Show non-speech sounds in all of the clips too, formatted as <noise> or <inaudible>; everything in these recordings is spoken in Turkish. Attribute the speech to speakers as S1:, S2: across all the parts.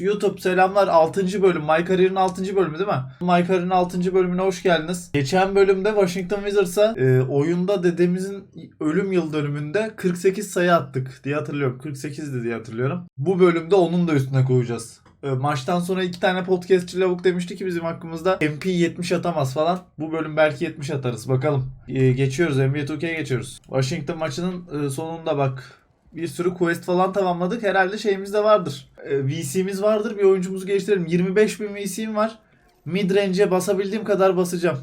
S1: YouTube selamlar 6. bölüm. My Career'ın 6. bölümü değil mi? My Career'ın 6. bölümüne hoş geldiniz. Geçen bölümde Washington Wizards'a e, oyunda dedemizin ölüm yıl dönümünde 48 sayı attık diye hatırlıyorum. 48'di diye hatırlıyorum. Bu bölümde onun da üstüne koyacağız. E, Maçtan sonra iki tane podcastçi lavuk demişti ki bizim hakkımızda MP 70 atamaz falan. Bu bölüm belki 70 atarız. Bakalım. E, geçiyoruz. NBA 2K'ye geçiyoruz. Washington maçının e, sonunda bak bir sürü quest falan tamamladık. Herhalde şeyimiz de vardır. E, VC'miz vardır. Bir oyuncumuzu geliştirelim. 25 bin VC'm var. Midrange'e basabildiğim kadar basacağım.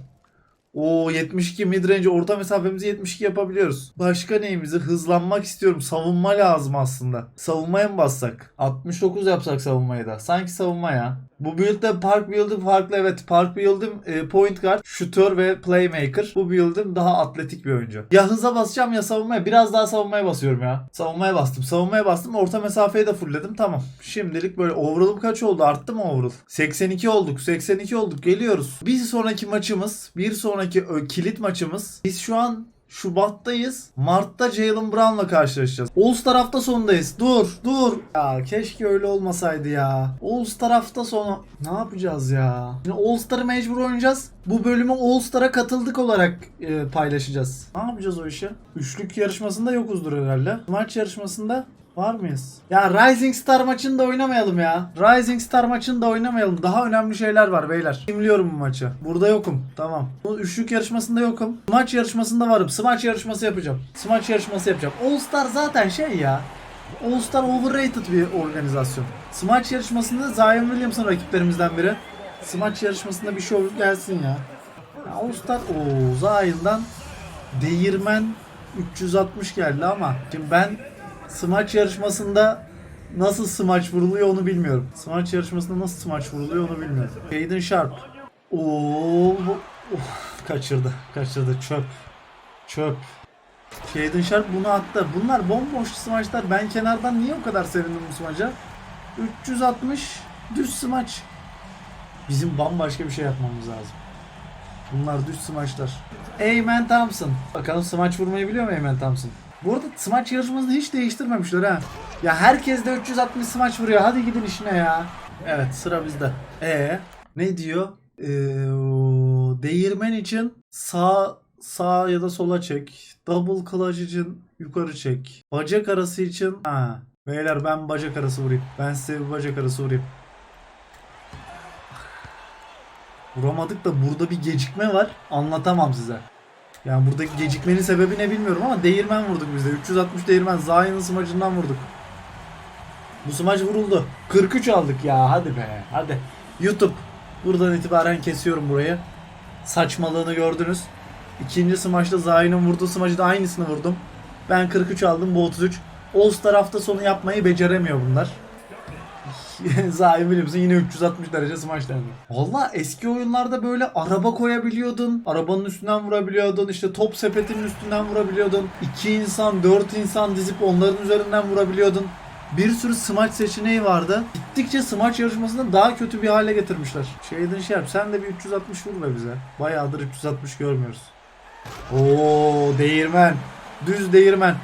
S1: O 72 midrange orta mesafemizi 72 yapabiliyoruz. Başka neyimizi hızlanmak istiyorum. Savunma lazım aslında. Savunmaya mı bassak? 69 yapsak savunmayı da. Sanki savunma ya. Bu build'de Park Build'im farklı evet. Park Build'im e, point guard, shooter ve playmaker. Bu build'im daha atletik bir oyuncu. Ya hıza basacağım ya savunmaya. Biraz daha savunmaya basıyorum ya. Savunmaya bastım. Savunmaya bastım. Orta mesafeyi de fullledim. Tamam. Şimdilik böyle overall'ım kaç oldu? Arttı mı overall? 82 olduk. 82 olduk. Geliyoruz. Bir sonraki maçımız, bir sonraki ö, kilit maçımız. Biz şu an Şubat'tayız. Mart'ta Jalen Brown'la karşılaşacağız. All-Star hafta sonundayız. Dur, dur. Ya keşke öyle olmasaydı ya. All-Star hafta sonu. Ne yapacağız ya? Şimdi All-Star'ı mecbur oynayacağız. Bu bölümü All-Star'a katıldık olarak e, paylaşacağız. Ne yapacağız o işi? Üçlük yarışmasında yokuzdur herhalde. Maç yarışmasında Var mıyız? Ya Rising Star maçını da oynamayalım ya. Rising Star maçını da oynamayalım. Daha önemli şeyler var beyler. Kimliyorum bu maçı. Burada yokum. Tamam. Bu üçlük yarışmasında yokum. Smaç yarışmasında varım. Smaç yarışması yapacağım. Smaç yarışması yapacağım. All Star zaten şey ya. All Star overrated bir organizasyon. Smaç yarışmasında Zion Williamson rakiplerimizden biri. Smaç yarışmasında bir show gelsin ya. ya All Star o Zion'dan değirmen 360 geldi ama şimdi ben smaç yarışmasında nasıl smaç vuruluyor onu bilmiyorum. Smaç yarışmasında nasıl smaç vuruluyor onu bilmiyorum. Hayden Sharp. Oo, bu- of, kaçırdı. Kaçırdı. Çöp. Çöp. Hayden Sharp bunu attı. Bunlar bomboş smaçlar. Ben kenardan niye o kadar sevindim bu smaça? 360 düz smaç. Bizim bambaşka bir şey yapmamız lazım. Bunlar düz smaçlar. Eymen Thompson. Bakalım smaç vurmayı biliyor mu Eymen Thompson? Bu arada smaç yarışmasını hiç değiştirmemişler ha. Ya herkes de 360 smaç vuruyor. Hadi gidin işine ya. Evet sıra bizde. E ne diyor? Ee, değirmen için sağ sağ ya da sola çek. Double clutch için yukarı çek. Bacak arası için ha. Beyler ben bacak arası vurayım. Ben size bir bacak arası vurayım. Vuramadık da burada bir gecikme var. Anlatamam size. Yani buradaki gecikmenin sebebi ne bilmiyorum ama değirmen vurduk biz de. 360 değirmen. Zion'ın smacından vurduk. Bu smaç vuruldu. 43 aldık ya. Hadi be. Hadi. YouTube. Buradan itibaren kesiyorum burayı. Saçmalığını gördünüz. İkinci smaçta Zion'ın vurduğu smacı da aynısını vurdum. Ben 43 aldım. Bu 33. All Star hafta sonu yapmayı beceremiyor bunlar. <laughs> Zahi Williams'ın yine 360 derece smaç dendi. Valla eski oyunlarda böyle araba koyabiliyordun. Arabanın üstünden vurabiliyordun. işte top sepetinin üstünden vurabiliyordun. 2 insan, 4 insan dizip onların üzerinden vurabiliyordun. Bir sürü smaç seçeneği vardı. Gittikçe smaç yarışmasını daha kötü bir hale getirmişler. Şeyden şey yap. Sen de bir 360 vur be bize. Bayağıdır 360 görmüyoruz. Oo değirmen. Düz değirmen.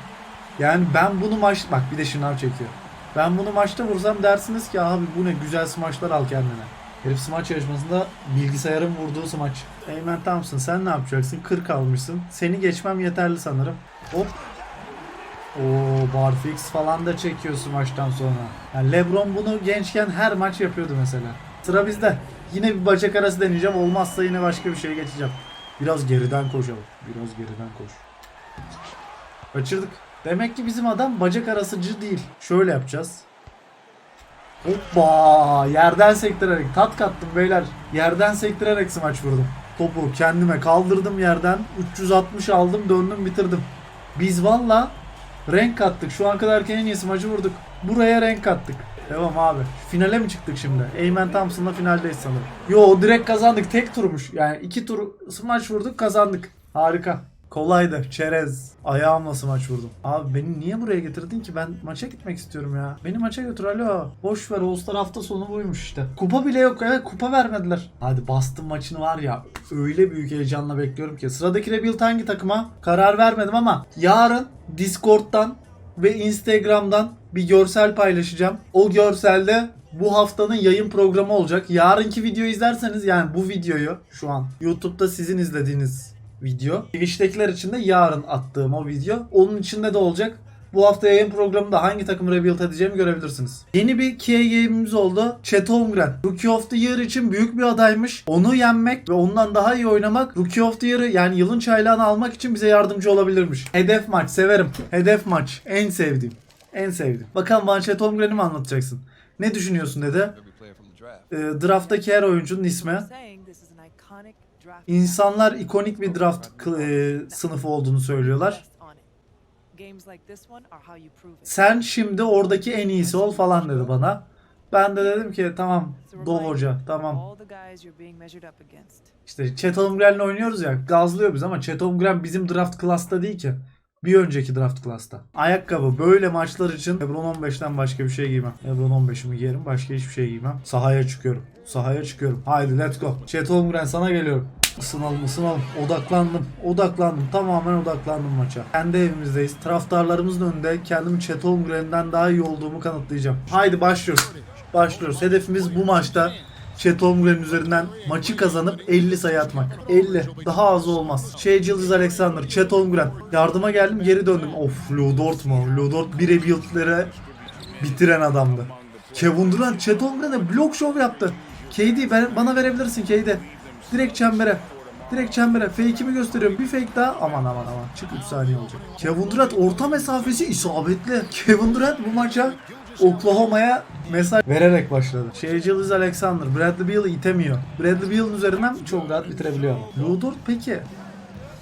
S1: Yani ben bunu maç... Bak bir de şınav çekiyor. Ben bunu maçta vursam dersiniz ki abi bu ne güzel smaçlar al kendine. Herif smaç yarışmasında bilgisayarın vurduğu smaç. Eymen Thompson sen ne yapacaksın? 40 almışsın. Seni geçmem yeterli sanırım. Hop. Oo barfix falan da çekiyor smaçtan sonra. Yani Lebron bunu gençken her maç yapıyordu mesela. Sıra bizde. Yine bir bacak arası deneyeceğim. Olmazsa yine başka bir şeye geçeceğim. Biraz geriden koşalım. Biraz geriden koş. Kaçırdık. Demek ki bizim adam bacak arasıcı değil. Şöyle yapacağız. Hoppa! Yerden sektirerek tat kattım beyler. Yerden sektirerek smaç vurdum. Topu kendime kaldırdım yerden. 360 aldım döndüm bitirdim. Biz valla renk kattık. Şu an kadar en iyi smacı vurduk. Buraya renk kattık. Devam abi. Finale mi çıktık şimdi? Eymen Thompson'la finaldeyiz sanırım. Yo direkt kazandık. Tek turmuş. Yani iki tur smaç vurduk kazandık. Harika. Kolaydı. Çerez. Ayağımla smaç vurdum. Abi beni niye buraya getirdin ki? Ben maça gitmek istiyorum ya. Beni maça götür alo. Boş ver Star hafta sonu buymuş işte. Kupa bile yok ya. Kupa vermediler. Hadi bastım maçını var ya. Öyle büyük heyecanla bekliyorum ki. Sıradaki rebuild hangi takıma? Karar vermedim ama yarın Discord'dan ve Instagram'dan bir görsel paylaşacağım. O görselde bu haftanın yayın programı olacak. Yarınki videoyu izlerseniz yani bu videoyu şu an YouTube'da sizin izlediğiniz video. Twitch'tekiler için de yarın attığım o video. Onun içinde de olacak. Bu hafta yayın programında hangi takımı rebuild edeceğimi görebilirsiniz. Yeni bir KA game'imiz oldu. Chet Holmgren. Rookie of the Year için büyük bir adaymış. Onu yenmek ve ondan daha iyi oynamak Rookie of the Year'ı yani yılın çaylağını almak için bize yardımcı olabilirmiş. Hedef maç severim. Hedef maç. En sevdiğim. En sevdiğim. Bakalım bana Chet Holmgren'i mi anlatacaksın? Ne düşünüyorsun
S2: draft.
S1: Ee, drafttaki her oyuncunun ismi. İnsanlar ikonik bir draft e, sınıfı olduğunu söylüyorlar. Sen şimdi oradaki en iyisi ol falan dedi bana. Ben de dedim ki tamam Dov Hoca tamam. İşte Chet Holmgren'le oynuyoruz ya gazlıyor biz ama Chet Holmgren bizim draft klasta değil ki. Bir önceki draft klasta. Ayakkabı böyle maçlar için Lebron 15'ten başka bir şey giymem. Lebron 15'imi giyerim başka hiçbir şey giymem. Sahaya çıkıyorum. Sahaya çıkıyorum. Haydi let's go. Chet Holmgren sana geliyorum. Isınalım ısınalım. Odaklandım. Odaklandım. Tamamen odaklandım maça. Kendi evimizdeyiz. Taraftarlarımızın önünde kendimi Chet Holmgren'den daha iyi olduğumu kanıtlayacağım. Haydi başlıyoruz. Başlıyoruz. Hedefimiz bu maçta Chet Holmgren üzerinden maçı kazanıp 50 sayı atmak. 50. Daha az olmaz. Şey Yıldız Alexander, Chet Holmgren. Yardıma geldim geri döndüm. Of Ludort mu? Ludort bir rebuild'lere bitiren adamdı. Kevin Durant Chet Holmgren'e blok show yaptı. KD ver- bana verebilirsin KD. Direkt çembere. Direkt çembere. Fake'imi gösteriyorum. Bir fake daha. Aman aman aman. Çık 3 saniye olacak. Kevin Durant orta mesafesi isabetli. Kevin Durant bu maça Oklahoma'ya mesaj vererek başladı. Shea Liz Alexander, Bradley Beal'ı itemiyor. Bradley Beal'ın üzerinden çok rahat bitirebiliyor. Dort peki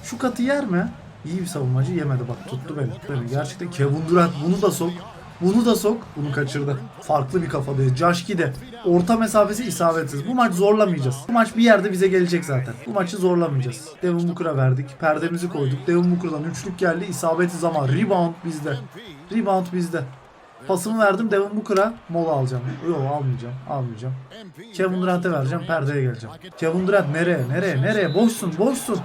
S1: şu katı yer mi? İyi bir savunmacı yemedi bak tuttu beni. beni. Gerçekten Kevin Durant bunu da sok. Bunu da sok. Bunu kaçırdı. Farklı bir kafadayız. Josh Gidde. Orta mesafesi isabetsiz. Bu maç zorlamayacağız. Bu maç bir yerde bize gelecek zaten. Bu maçı zorlamayacağız. Devin Booker'a verdik. Perdemizi koyduk. Devin Booker'dan üçlük geldi. İsabetsiz ama rebound bizde. Rebound bizde. Pasımı verdim Devin Booker'a mola alacağım. Yok almayacağım. Almayacağım. Kevin Durant'e vereceğim. Perdeye geleceğim. Kevin Durant nereye? Nereye? Nereye? Boşsun. Boşsun.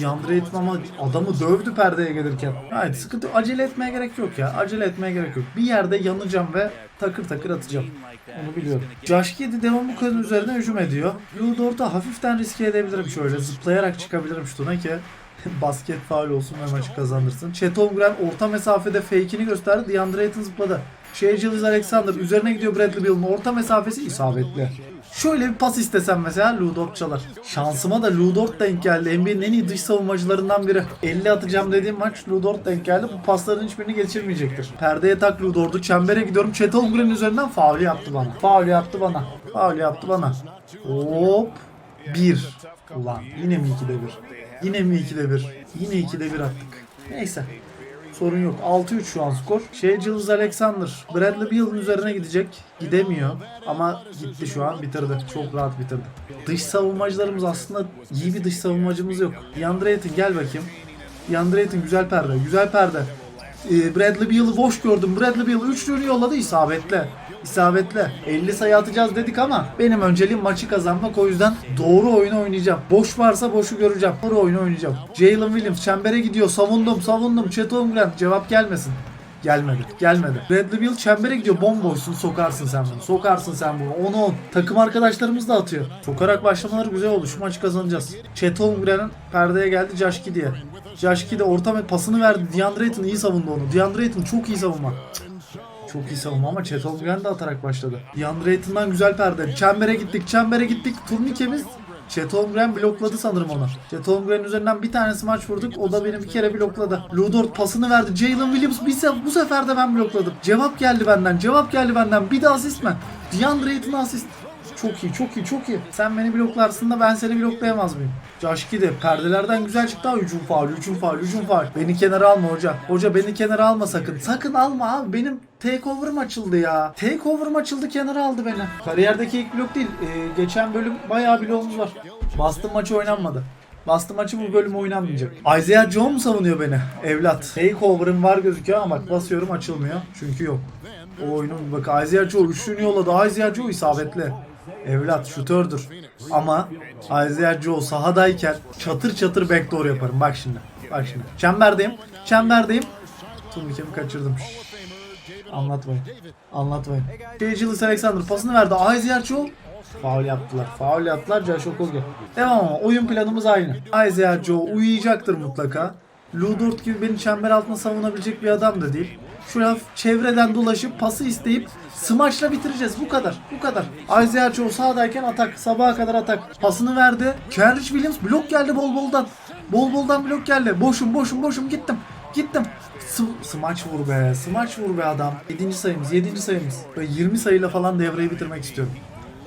S1: DeAndre Ayton ama adamı dövdü perdeye gelirken. Hayır sıkıntı. Acele etmeye gerek yok ya. Acele etmeye gerek yok. Bir yerde yanacağım ve takır takır atacağım. Onu biliyorum. Josh Giddey Devon Booker'ın üzerine hücum ediyor. Lou Dort'a hafiften riske edebilirim şöyle. Zıplayarak çıkabilirim şutuna ki <laughs> basket faul olsun ve maçı kazandırsın. Chet Holmgren orta mesafede fake'ini gösterdi. DeAndre Ayton zıpladı. Shea Gilgeous Alexander üzerine gidiyor Bradley Beal'ın orta mesafesi isabetli. Şöyle bir pas istesem mesela Lou Dort çalar. Şansıma da Lou Dort denk geldi. NBA'nin en iyi dış savunmacılarından biri. 50 atacağım dediğim maç Lou Dort denk geldi. Bu pasların hiçbirini geçirmeyecektir. Perdeye tak Lou Dort'u. Çembere gidiyorum. Chet Holmgren üzerinden faul yaptı bana. Faul yaptı bana. Faul yaptı bana. Hop. 1. Ulan yine mi 2'de 1? Yine mi 2'de 1? Yine 2'de 1 attık. Neyse. Sorun yok. 6-3 şu an skor. Şey Jules Alexander. Bradley Beal'ın üzerine gidecek. Gidemiyor. Ama gitti şu an bitirdi. Çok rahat bitirdi. Dış savunmacılarımız aslında iyi bir dış savunmacımız yok. DeAndre Ayton gel bakayım. DeAndre Ayton güzel perde. Güzel perde. Ee, Bradley Beal'ı boş gördüm. Bradley Beal üçlüğünü yolladı isabetli. İsabetli. 50 sayı atacağız dedik ama benim önceliğim maçı kazanmak o yüzden doğru oyunu oynayacağım. Boş varsa boşu göreceğim. Doğru oyunu oynayacağım. Jalen Williams çembere gidiyor. Savundum savundum. Chet Holmgren cevap gelmesin. Gelmedi. Gelmedi. Bradley Beal çembere gidiyor. Bomboşsun. Sokarsın sen bunu. Sokarsın sen bunu. 10 10. Takım arkadaşlarımız da atıyor. Sokarak başlamaları güzel oldu. Şu maçı kazanacağız. Chet Holmgren'in perdeye geldi Josh Giddey'e. Josh Giddey orta pasını verdi. DeAndre Ayton iyi savundu onu. DeAndre Ayton çok iyi savunma. Çok iyi savunma ama Chet Holmgren de atarak başladı. DeAndre Ayton'dan güzel perde. Çembere gittik, çembere gittik. Turnikemiz Chet Holmgren blokladı sanırım onu. Chet Holmgren üzerinden bir tanesi maç vurduk. O da beni bir kere blokladı. Lou Dort pasını verdi. Jalen Williams bir se- bu sefer de ben blokladım. Cevap geldi benden. Cevap geldi benden. Bir de asist mi? DeAndre Ayton'a asist. Çok iyi, çok iyi, çok iyi. Sen beni bloklarsın da ben seni bloklayamaz mıyım? Josh Giddey perdelerden güzel çıktı ha hücum faul, hücum faul, hücum faul. Beni kenara alma hoca. Hoca beni kenara alma sakın. Sakın alma abi. Benim takeover'ım açıldı ya. Takeover'ım açıldı kenara aldı beni. Kariyerdeki ilk blok değil. Ee, geçen bölüm bayağı bloğumuz var. Boston maçı oynanmadı. Boston maçı bu bölüm oynanmayacak. Isaiah mu savunuyor beni? Evlat. Takeover'ım var gözüküyor ama bak basıyorum açılmıyor. Çünkü yok. O oyunun bak Isaiah Joe üçlüğünü yolladı. Isaiah Joe isabetli. Evlat şutördür. Ama Isaiah Joe sahadayken çatır çatır backdoor yaparım. Bak şimdi. Bak şimdi. Çemberdeyim. Çemberdeyim. Turnikemi kaçırdım. Anlatmayın. Anlatmayın. Şey Julius Alexander pasını verdi. Isaiah Joe. Faul yaptılar. Faul yaptılar. Josh Okogie. Devam ama oyun planımız aynı. Isaiah Joe uyuyacaktır mutlaka. Lou Dort gibi beni çember altında savunabilecek bir adam da değil. Şuraya çevreden dolaşıp pası isteyip smaçla bitireceğiz. Bu kadar. Bu kadar. Isaiah Joe sağdayken atak. Sabaha kadar atak. Pasını verdi. Kenrich Williams blok geldi bol boldan. Bol boldan blok geldi. Boşum boşum boşum gittim. Gittim. S- smaç vur be. Smaç vur be adam. 7. sayımız. 7. sayımız. Böyle 20 sayıyla falan devreyi bitirmek istiyorum.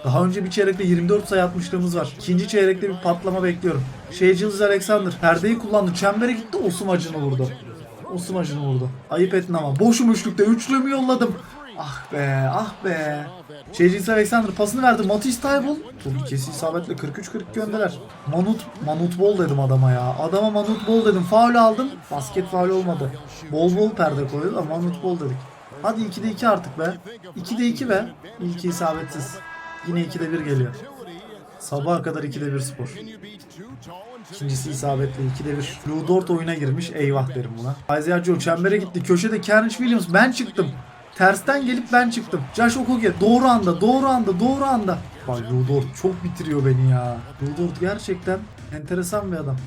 S1: Daha önce bir çeyrekte 24 sayı atmışlığımız var. İkinci çeyrekte bir patlama bekliyorum. Shea Gilgeous Alexander perdeyi kullandı. Çembere gitti. O smacını vurdu. O smacını vurdu. Ayıp ettin ama. Boşum üçlükte. Üçlüğümü yolladım. Ah be. Ah be. Gilgeous Alexander pasını verdi. Matisse Taybul. Turnike'si isabetle 43-40 gönderer. Manut. Manut bol dedim adama ya. Adama Manut bol dedim. Faul aldım. Basket faul olmadı. Bol bol perde koydu ama Manut bol dedik. Hadi 2'de 2 artık be. 2'de 2 be. İlki isabetsiz. Yine 2'de 1 geliyor. Sabaha kadar 2'de 1 spor. İkincisi isabetli 2'de 1. Lou Dort oyuna girmiş. Eyvah derim buna. Isaiah Joe çembere gitti. Köşede Kenrich Williams. Ben çıktım. Tersten gelip ben çıktım. Josh Okogie doğru anda, doğru anda, doğru anda. Vay Lou Dort çok bitiriyor beni ya. Lou Dort gerçekten enteresan bir adam.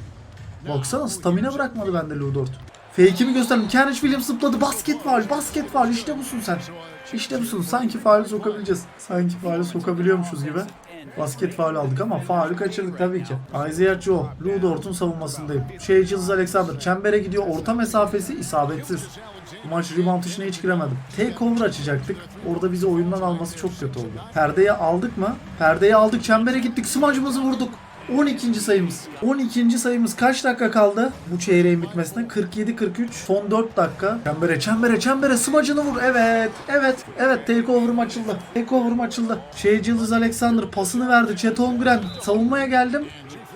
S1: Baksana stamina bırakmadı bende Lou Dort. Fake'imi gösterdim. Kenrich Williams zıpladı. Basket faul, basket faul. İşte busun sen. İşte busun. Sanki faulü sokabileceğiz. Sanki faulü sokabiliyormuşuz gibi. Basket faul aldık ama faulü kaçırdık tabii ki. Isaiah Joe, Lou Dort'un savunmasındayım. Shea Gilgeous Alexander çembere gidiyor. Orta mesafesi isabetsiz. Bu maç rebound işine hiç giremedim. Takeover açacaktık. Orada bizi oyundan alması çok kötü oldu. Perdeyi aldık mı? Perdeyi aldık. Çembere gittik. Smacımızı vurduk. 12. sayımız. 12. sayımız kaç dakika kaldı? Bu çeyreğin bitmesine 47-43. Son 4 dakika. Çembere, çembere, çembere. Smacını vur. Evet, evet, evet. Takeover'ım açıldı. Takeover'ım açıldı. Şey Yıldız Alexander pasını verdi. Chet Holmgren. Savunmaya geldim.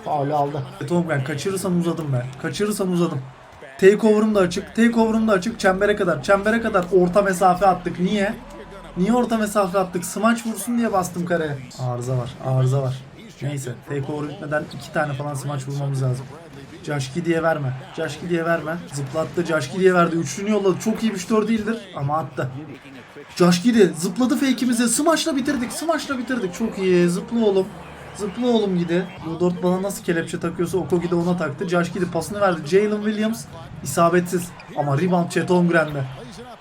S1: Faulü aldı. Chet Holmgren kaçırırsam uzadım be. Kaçırırsam uzadım. Takeover'ım da açık. Takeover'ım da açık. Çembere kadar. Çembere kadar orta mesafe attık. Niye? Niye orta mesafe attık? Smaç vursun diye bastım kareye. Arıza var. Arıza var. Neyse. Takeover bitmeden iki tane falan smaç vurmamız lazım. Caşki diye verme. Caşki diye verme. Zıplattı. Caşki diye verdi. Üçlünü yolladı. Çok iyi bir şutör değildir ama attı. Caşki de zıpladı fake'imize. Smaçla bitirdik. Smaçla bitirdik. Çok iyi. Zıpla oğlum. Zıpla oğlum gidi. Ludort bana nasıl kelepçe takıyorsa Okogi de ona taktı. Josh Giddy pasını verdi. Jalen Williams isabetsiz. Ama rebound Chet Holmgren'de.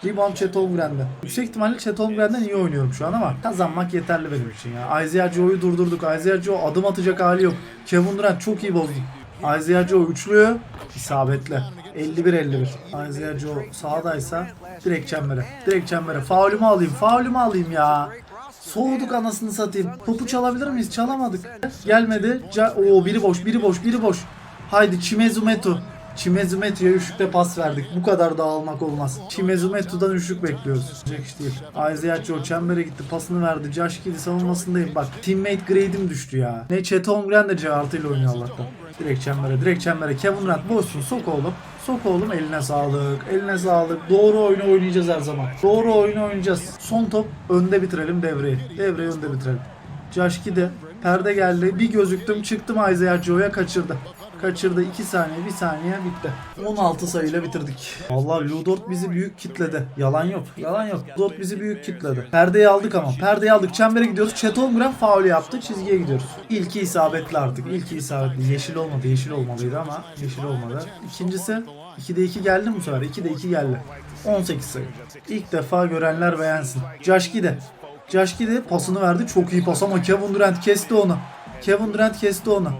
S1: Rebound Chet Holmgren'de. Yüksek ihtimalle Chet Holmgren'den iyi oynuyorum şu an ama kazanmak yeterli benim için ya. Isaiah Joe'yu durdurduk. Isaiah Joe adım atacak hali yok. Kevin Durant çok iyi bozdu. Isaiah Joe üçlü isabetli. 51-51. Isaiah Joe sağdaysa direkt çembere. Direkt çembere. Faulümü alayım. Faulümü alayım ya. Soğuduk anasını satayım. Topu çalabilir miyiz? Çalamadık. Gelmedi. Ca Oo biri boş, biri boş, biri boş. Haydi Chimezumetu. Chimezumetu'ya üçlükte pas verdik. Bu kadar dağılmak olmaz. Chimezumetu'dan üçlük bekliyoruz. İş değil. Isaiah Joe çembere gitti. Pasını verdi. Josh Giddey savunmasındayım. Bak teammate grade'im düştü ya. Ne Chet Holmgren de C artıyla oynuyor Allah'tan. Direkt çembere, direkt çembere. Kevin Durant boşsun. Sok oğlum. Sok oğlum eline sağlık. Eline sağlık. Doğru oyunu oynayacağız her zaman. Doğru oyunu oynayacağız. Son top önde bitirelim devreyi. Devreyi önde bitirelim. Josh Gidey perde geldi. Bir gözüktüm çıktım Isaiah Joe'ya kaçırdı. Kaçırdı 2 saniye 1 saniye bitti. 16 sayıyla bitirdik. Vallahi Ludort bizi büyük kitledi. Yalan yok. Yalan yok. Ludort bizi büyük kitledi. Perdeyi aldık ama. Perdeyi aldık. Çembere gidiyoruz. Chet Holmgren faul yaptı. Çizgiye gidiyoruz. İlki isabetli artık. İlki isabetli. Yeşil olmadı. Yeşil olmalıydı ama yeşil olmadı. İkincisi 2'de 2 geldi bu sefer? 2'de 2 geldi. 18 sayı. İlk defa görenler beğensin. Josh Gidey. Josh Gidey pasını verdi. Çok iyi pas ama Kevin Durant kesti onu. Kevin Durant kesti onu.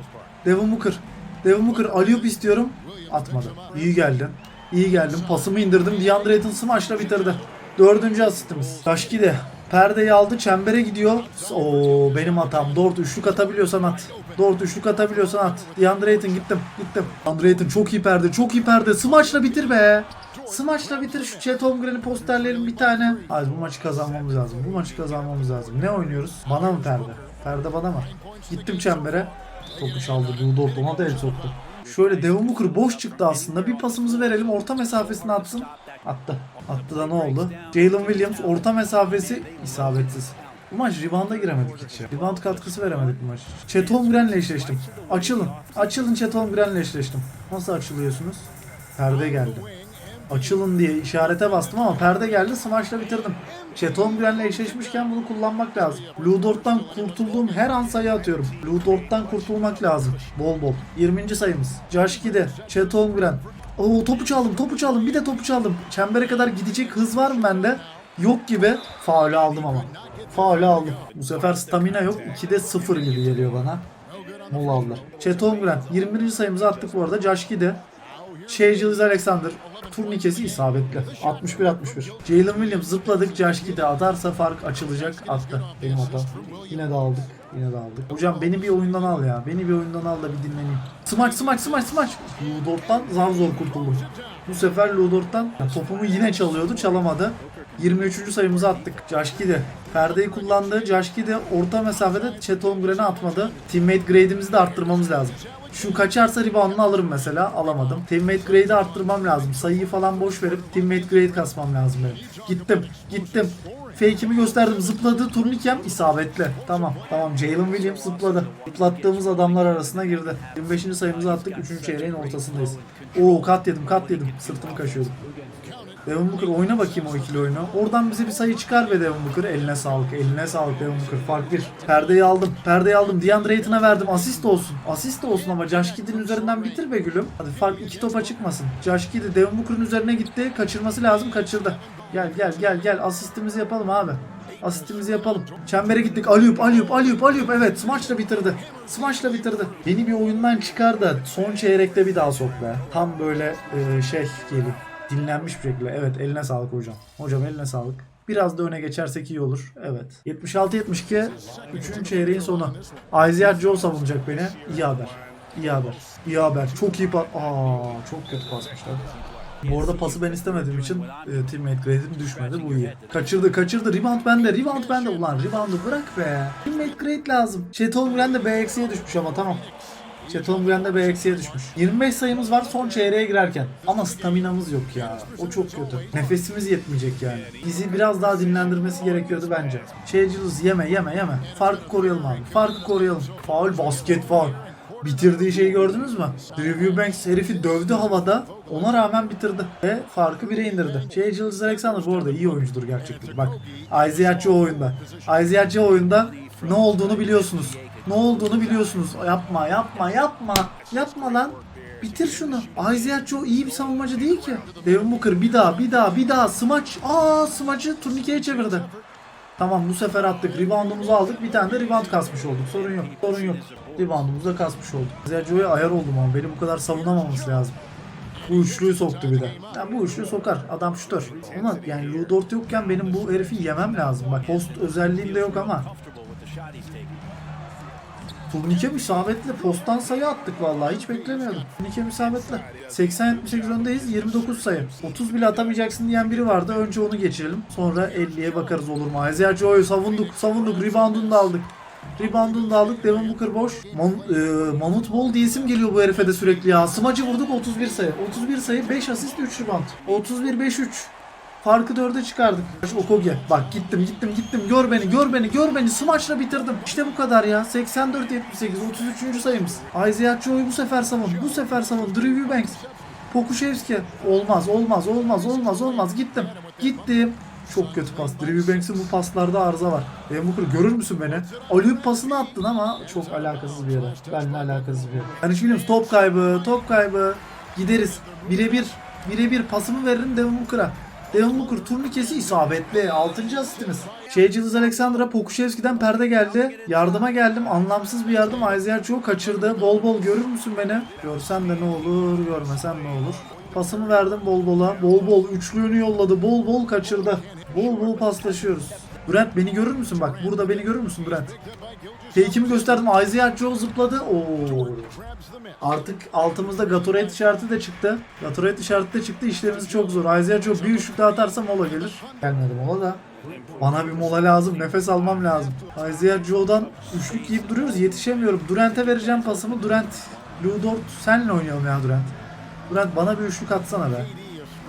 S1: Devin Booker. Devin Booker alley istiyorum. Atmadı. İyi geldin. İyi geldin. Pasımı indirdim. DeAndre Ayton smaçla bitirdi. Dördüncü asistimiz. Josh Gidey. Perdeyi aldı. Çembere gidiyor. Oo benim hatam. Dort üçlük atabiliyorsan at. Dort üçlük atabiliyorsan at. DeAndre Ayton gittim. Gittim. DeAndre Ayton çok iyi perde. Çok iyi perde. Smaçla bitir be. Smaçla bitir şu Chet Holmgren'i posterlerin bir tane. Hadi bu maçı kazanmamız lazım. Bu maçı kazanmamız lazım. Ne oynuyoruz? Bana mı perde? Perde bana mı? Gittim çembere. Topu çaldı. Dudort ona da el soktu. Şöyle Devin Booker boş çıktı aslında. Bir pasımızı verelim. Orta mesafesine atsın. Attı. Attı da ne oldu? Jalen Williams orta mesafesi isabetsiz. Bu maç rebound'a giremedik hiç ya. Rebound katkısı veremedik bu maç. Chet Holmgren'le eşleştim. Açılın. Açılın Chet Holmgren'le eşleştim. Nasıl açılıyorsunuz? Perde geldi. Açılın diye işarete bastım ama perde geldi smaçla bitirdim. Chet Holmgren'le eşleşmişken bunu kullanmak lazım. Ludort'tan kurtulduğum her an sayı atıyorum. Ludort'tan kurtulmak lazım. Bol bol. 20. sayımız. Josh Gide, Chet Holmgren. Oo topu çaldım, topu çaldım. Bir de topu çaldım. Çembere kadar gidecek hız var mı bende? Yok gibi. Faulü aldım ama. Faulü aldım. Bu sefer stamina yok. 2'de 0 gibi geliyor bana. Mola aldılar. Chet Holmgren. 21. sayımızı attık bu arada. Josh Gide. Shea Alexander. Turnikesi isabetli. 61-61. Jalen Williams zıpladık. Josh Gide atarsa fark açılacak. Attı. Benim hatam. Yine de aldık. Yine de aldık. Hocam beni bir oyundan al ya. Beni bir oyundan al da bir dinleneyim. Smaç smaç smaç smaç. Ludort'tan zar zor kurtuldum. Bu sefer Ludort'tan topumu yine çalıyordu. Çalamadı. 23. sayımızı attık. Josh Gide. Perdeyi kullandı. Josh Gide orta mesafede Chet Holmgren'e atmadı. Teammate grade'imizi de arttırmamız lazım. Şu kaçarsa rebound'unu alırım mesela. Alamadım. Teammate grade'i arttırmam lazım. Sayıyı falan boş verip teammate grade kasmam lazım benim. Gittim. Gittim. Fake'imi gösterdim. Zıpladı. Turnikem isabetli. Tamam. Tamam. Jalen Williams zıpladı. Zıplattığımız adamlar arasına girdi. 25. sayımızı attık. 3. çeyreğin ortasındayız. Oo kat yedim. Kat yedim. Sırtımı kaşıyordum. Devon Booker oyna bakayım o ikili oyunu. Oradan bize bir sayı çıkar be Devon Booker. Eline sağlık. Eline sağlık Devon Booker. Fark bir. Perdeyi aldım. Perdeyi aldım. DeAndre Ayton'a verdim. Asist olsun. Asist olsun ama Josh Kidd'in üzerinden bitir be gülüm. Hadi fark iki topa çıkmasın. Josh Kidd Devon Booker'ın üzerine gitti. Kaçırması lazım. Kaçırdı. Gel gel gel gel. Asistimizi yapalım abi. Asistimizi yapalım. Çembere gittik. Aliyup, Aliyup, Aliyup, Aliyup. Evet, smaçla bitirdi. Smaçla bitirdi. Beni bir oyundan çıkar da son çeyrekte bir daha sok be. Tam böyle e, şey gelip dinlenmiş bir şekilde. Evet, eline sağlık hocam. Hocam eline sağlık. Biraz da öne geçersek iyi olur. Evet. 76-72 3. çeyreğin sonu. Isaiah Joe savunacak beni. İyi haber. İyi haber. İyi haber. Çok iyi pas. Aa, çok kötü pasmışlar. Bu arada pası ben istemediğim için e, teammate grade'im düşmedi. Bu iyi. Kaçırdı kaçırdı. Rebound bende. Rebound bende. Ulan reboundu bırak be. Teammate grade lazım. Chet Holmgren de B eksiye düşmüş ama tamam. Chet Holmgren de B eksiye düşmüş. 25 sayımız var son çeyreğe girerken. Ama staminamız yok ya. O çok kötü. Nefesimiz yetmeyecek yani. Bizi biraz daha dinlendirmesi gerekiyordu bence. Şeyciliz yeme yeme yeme. Farkı koruyalım abi. Farkı koruyalım. Faul basket faul. Bitirdiği şeyi gördünüz mü? Review Banks herifi dövdü havada. Ona rağmen bitirdi. Ve farkı 1'e indirdi. Şey Julius Alexander bu arada iyi oyuncudur gerçekten. Bak Isaiah Joe oyunda. Isaiah Joe oyunda ne olduğunu biliyorsunuz. Ne olduğunu biliyorsunuz. Yapma yapma yapma. Yapma lan. Bitir şunu. Isaiah Joe iyi bir savunmacı değil ki. Devin Booker bir daha bir daha bir daha smaç. Aa smaçı turnikeye çevirdi. Tamam bu sefer attık. Reboundumuzu aldık. Bir tane de rebound kasmış olduk. Sorun yok. Sorun yok. Reboundumuzu da kasmış olduk. Zerco'ya ayar oldum ama beni bu kadar savunamaması lazım. Bu üçlüyü soktu bir de. Yani bu üçlüyü sokar. Adam şutör. Ama yani Ludort yokken benim bu herifi yemem lazım. Bak post özelliğim de yok ama. Turnike isabetli. Posttan sayı attık vallahi. Hiç beklemiyordum. Turnike isabetli. 80-78 öndeyiz. 29 sayı. 30 bile atamayacaksın diyen biri vardı. Önce onu geçirelim. Sonra 50'ye bakarız olur mu? Isaiah Joe'yu savunduk. Savunduk. Reboundunu da aldık. Reboundunu da aldık. Devin Booker boş. Mon, e, Mamut Bol diye isim geliyor bu herife de sürekli ya. Smacı vurduk 31 sayı. 31 sayı 5 asist 3 rebound. 31-5-3. Farkı dörde çıkardık. Okoge. Bak gittim gittim gittim. Gör beni gör beni gör beni. Smaçla bitirdim. İşte bu kadar ya. 84-78 33. sayımız. Isaiah Joe'yu bu sefer savun. Bu sefer savun. Drew Eubanks. Pokuševski. Olmaz olmaz olmaz olmaz olmaz. Gittim. Gittim. Çok kötü pas. Drew Eubanks'in bu paslarda arıza var. Booker görür müsün beni? Alüp pasını attın ama çok alakasız bir yere. Benimle alakasız bir yere. Yani Williams top kaybı, top kaybı. Gideriz. Birebir. Birebir pasımı veririm Devin Booker'a. Devin Booker turnikesi isabetli. 6. asistimiz. Şeyciliz Alexander'a Pokuševski'den perde geldi. Yardıma geldim. Anlamsız bir yardım. Isaiah Joe kaçırdı. Bol bol görür müsün beni? Görsem de ne olur, görmesem ne olur. Pasımı verdim bol bola. Bol bol üçlüğünü yolladı. Bol bol kaçırdı. Bol bol paslaşıyoruz. Bülent beni görür müsün? Bak burada beni görür müsün Bülent? Fake'imi gösterdim. Isaiah Joe zıpladı. Oo. Artık altımızda Gatorade işareti de çıktı. Gatorade işareti de çıktı. İşlerimiz çok zor. Isaiah Joe bir üçlük daha atarsa mola gelir. Gelmedi mola da. Bana bir mola lazım. Nefes almam lazım. Isaiah Joe'dan üçlük yiyip duruyoruz. Yetişemiyorum. Durant'e vereceğim pasımı. Durant, Ludort senle oynayalım ya Durant. Durant bana bir üçlük atsana be.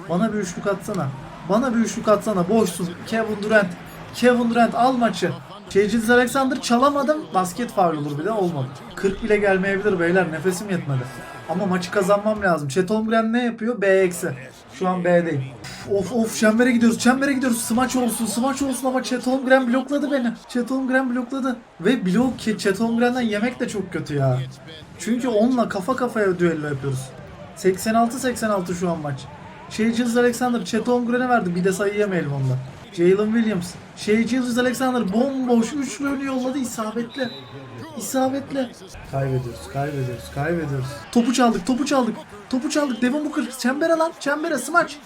S1: Bana bir üçlük atsana. Bana bir üçlük atsana. Boşsun. Kevin Durant. Kevin Durant al maçı. Şeyciz Alexander çalamadım. Basket faul olur bir de olmadı. 40 bile gelmeyebilir beyler. Nefesim yetmedi. Ama maçı kazanmam lazım. Chet Holmgren ne yapıyor? B eksi. Şu an B'deyim. Of of çembere gidiyoruz. Çembere gidiyoruz. Smaç olsun. Smaç olsun ama Chet Holmgren blokladı beni. Chet Holmgren blokladı. Ve blok ki Chet Holmgren'den yemek de çok kötü ya. Çünkü onunla kafa kafaya düello yapıyoruz. 86-86 şu an maç. Gilles Alexander Chet Holmgren'e verdi. Bir de sayı yemeyelim onda. Jalen Williams. Shea Gilles Alexander bomboş üçlüğünü yolladı isabetli. İsabetli. Kaybediyoruz, kaybediyoruz, kaybediyoruz. Topu çaldık, topu çaldık. Topu çaldık. Devon Booker. Çembere lan. Çembere smaç.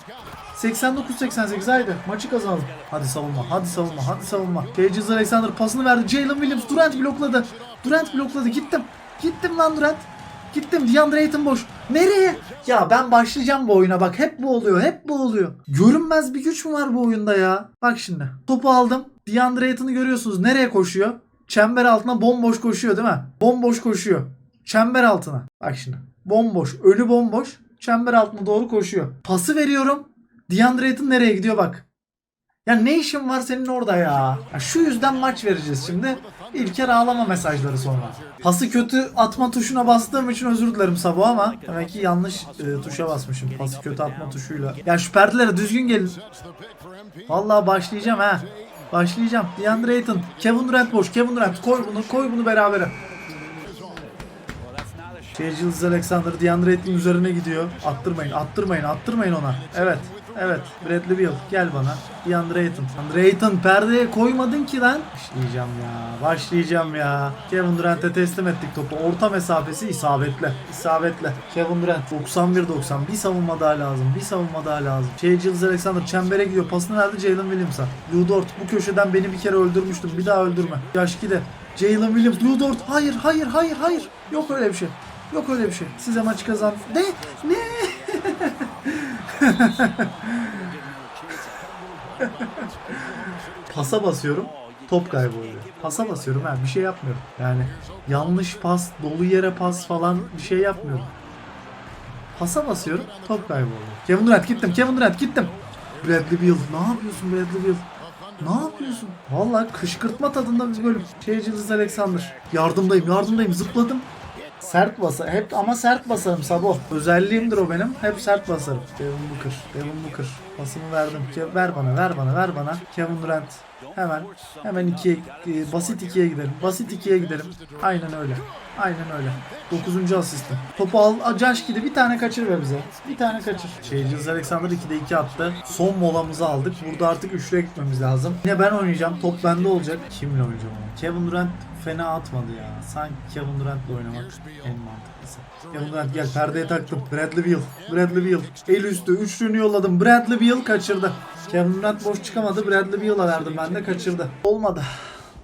S1: 89-88 haydi. Maçı kazanalım. Hadi savunma, hadi savunma, hadi savunma. Cages Alexander pasını verdi. Jalen Williams. Durant blokladı. Durant blokladı. Gittim. Gittim lan Durant. Gittim. DeAndre Ayton boş. Nereye? Ya ben başlayacağım bu oyuna bak. Hep bu oluyor. Hep bu oluyor. Görünmez bir güç mü var bu oyunda ya? Bak şimdi. Topu aldım. DeAndre Ayton'u görüyorsunuz. Nereye koşuyor? Çember altına bomboş koşuyor değil mi? Bomboş koşuyor. Çember altına. Bak şimdi. Bomboş. Ölü bomboş. Çember altına doğru koşuyor. Pası veriyorum. DeAndre Ayton nereye gidiyor bak. Ya ne işin var senin orada ya? ya şu yüzden maç vereceğiz şimdi. İlker ağlama mesajları sonra. Pası kötü atma tuşuna bastığım için özür dilerim Sabo ama demek ki yanlış e, tuşa basmışım. Pası kötü atma tuşuyla. Ya şu perdelere düzgün gelin. Vallahi başlayacağım ha. Başlayacağım. DeAndre Ayton. Kevin Durant boş. Kevin Durant koy bunu koy bunu berabere. Gilles Alexander DeAndre Ayton üzerine gidiyor. Attırmayın, attırmayın, attırmayın ona. Evet, evet. Bradley Beal gel bana. DeAndre Ayton. DeAndre Ayton perdeye koymadın ki lan. Başlayacağım ya, başlayacağım ya. Kevin Durant'e teslim ettik topu. Orta mesafesi isabetli. İsabetli. Kevin Durant 91-90. Bir savunma daha lazım. Bir savunma daha lazım. Shea Gilles Alexander çembere gidiyor. Pasını verdi Jalen Williams'a. Lou Dort bu köşeden beni bir kere öldürmüştün. Bir daha öldürme. Yaş gide. Jalen Williams, Lou Dort. Hayır, hayır, hayır, hayır. Yok öyle bir şey. Yok öyle bir şey. Size maçı kazan. Ne? Ne? <laughs> <laughs> Pasa basıyorum. Top kayboluyor. Pasa basıyorum ha bir şey yapmıyorum. Yani yanlış pas, dolu yere pas falan bir şey yapmıyorum. Pasa basıyorum. Top kayboluyor. Kevin Durant gittim. Kevin Durant gittim. Bradley Beal. Ne yapıyorsun Bradley Beal? Ne yapıyorsun? Vallahi kışkırtma tadında bir bölüm. Şey Gilles Alexander. Yardımdayım, yardımdayım. Zıpladım. Sert basar. Hep ama sert basarım Sabo. Özelliğimdir o benim. Hep sert basarım. Devin Booker. Devin Booker. Pasımı verdim. Ver bana, ver bana, ver bana. Kevin Durant. Hemen. Hemen ikiye, e, basit ikiye gidelim. Basit ikiye gidelim. Aynen öyle. Aynen öyle. Dokuzuncu asistim. Topu al. Caş gidi bir tane kaçır be bize. Bir tane kaçır. Şey, Gilles Alexander 2'de 2 attı. Son molamızı aldık. Burada artık üçlüye gitmemiz lazım. Yine ben oynayacağım. Top bende olacak. Kimle oynayacağım? Kevin Durant fena atmadı ya. Sanki Kevin Durant'la oynamak en mantıklısı. Kevin Durant gel perdeye taktım. Bradley Beal. Bradley Beal. El üstü üçlüğünü yolladım. Bradley Beal kaçırdı. Kevin Durant boş çıkamadı. Bradley Beal'a verdim ben de kaçırdı. Olmadı.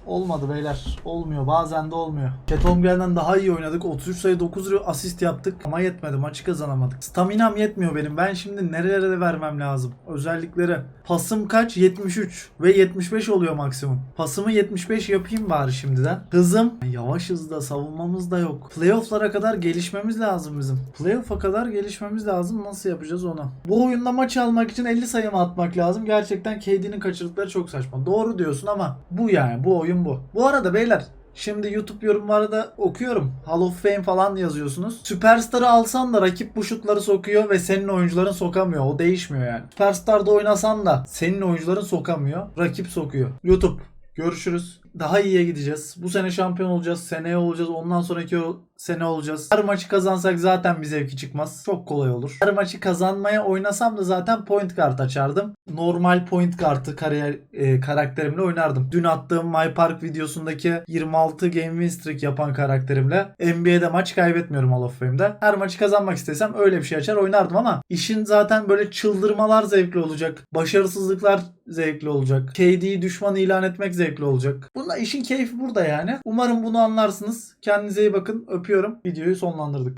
S1: Olmadı beyler. Olmuyor. Bazen de olmuyor. Chet Holmgren'den daha iyi oynadık. 33 sayı 9 asist yaptık. Ama yetmedi. Maçı kazanamadık. Staminam yetmiyor benim. Ben şimdi nerelere vermem lazım? Özellikleri. Pasım kaç? 73. Ve 75 oluyor maksimum. Pasımı 75 yapayım bari şimdiden. Hızım. Yavaş hızda. Savunmamız da yok. Playoff'lara kadar gelişmemiz lazım bizim. Playoff'a kadar gelişmemiz lazım. Nasıl yapacağız onu? Bu oyunda maç almak için 50 sayı mı atmak lazım? Gerçekten KD'nin kaçırdıkları çok saçma. Doğru diyorsun ama bu yani. Bu oyun bu. Bu arada beyler Şimdi YouTube yorumlarda okuyorum. Hall of Fame falan yazıyorsunuz. Süperstar'ı alsan da rakip bu şutları sokuyor ve senin oyuncuların sokamıyor. O değişmiyor yani. Süperstar'da oynasan da senin oyuncuların sokamıyor. Rakip sokuyor. YouTube. Görüşürüz. Daha iyiye gideceğiz. Bu sene şampiyon olacağız. Seneye olacağız. Ondan sonraki sene olacağız. Her maçı kazansak zaten bir zevki çıkmaz. Çok kolay olur. Her maçı kazanmaya oynasam da zaten point kart açardım. Normal point kartı kariyer e, karakterimle oynardım. Dün attığım My Park videosundaki 26 game win streak yapan karakterimle NBA'de maç kaybetmiyorum Hall of Fame'de. Her maçı kazanmak istesem öyle bir şey açar oynardım ama işin zaten böyle çıldırmalar zevkli olacak. Başarısızlıklar zevkli olacak. KD'yi düşman ilan etmek zevkli olacak. Bunda işin keyfi burada yani. Umarım bunu anlarsınız. Kendinize iyi bakın. Öpüyorum. Videoyu sonlandırdık.